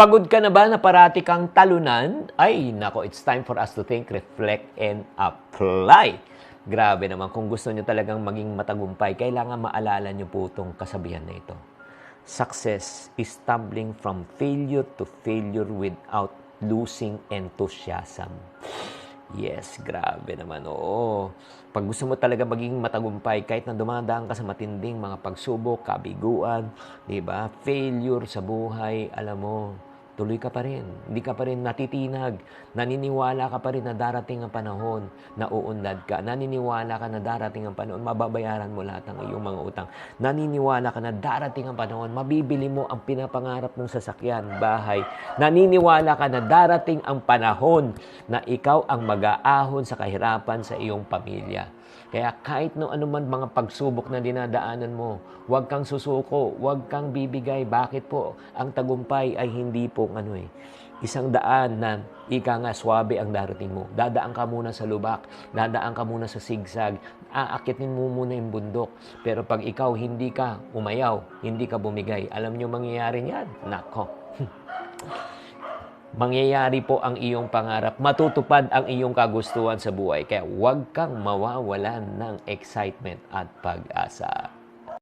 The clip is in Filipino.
Pagod ka na ba na parati kang talunan? Ay, nako, it's time for us to think, reflect, and apply. Grabe naman, kung gusto nyo talagang maging matagumpay, kailangan maalala nyo po itong kasabihan na ito. Success is stumbling from failure to failure without losing enthusiasm. Yes, grabe naman. Oo. Pag gusto mo talaga maging matagumpay, kahit na dumadaan ka sa matinding mga pagsubok, kabiguan, di ba? Failure sa buhay, alam mo, tuloy ka pa rin. Hindi ka pa rin natitinag. Naniniwala ka pa rin na darating ang panahon na uunlad ka. Naniniwala ka na darating ang panahon, mababayaran mo lahat ng iyong mga utang. Naniniwala ka na darating ang panahon, mabibili mo ang pinapangarap ng sasakyan, bahay. Naniniwala ka na darating ang panahon na ikaw ang mag-aahon sa kahirapan sa iyong pamilya. Kaya kahit no anuman mga pagsubok na dinadaanan mo, huwag kang susuko, huwag kang bibigay. Bakit po? Ang tagumpay ay hindi po ano eh, isang daan na ika nga swabe ang darating mo. Dadaan ka muna sa lubak, dadaan ka muna sa sigsag, aakitin mo muna yung bundok. Pero pag ikaw hindi ka umayaw, hindi ka bumigay, alam nyo mangyayari niyan? Nako. mangyayari po ang iyong pangarap, matutupad ang iyong kagustuhan sa buhay. Kaya huwag kang mawawalan ng excitement at pag-asa.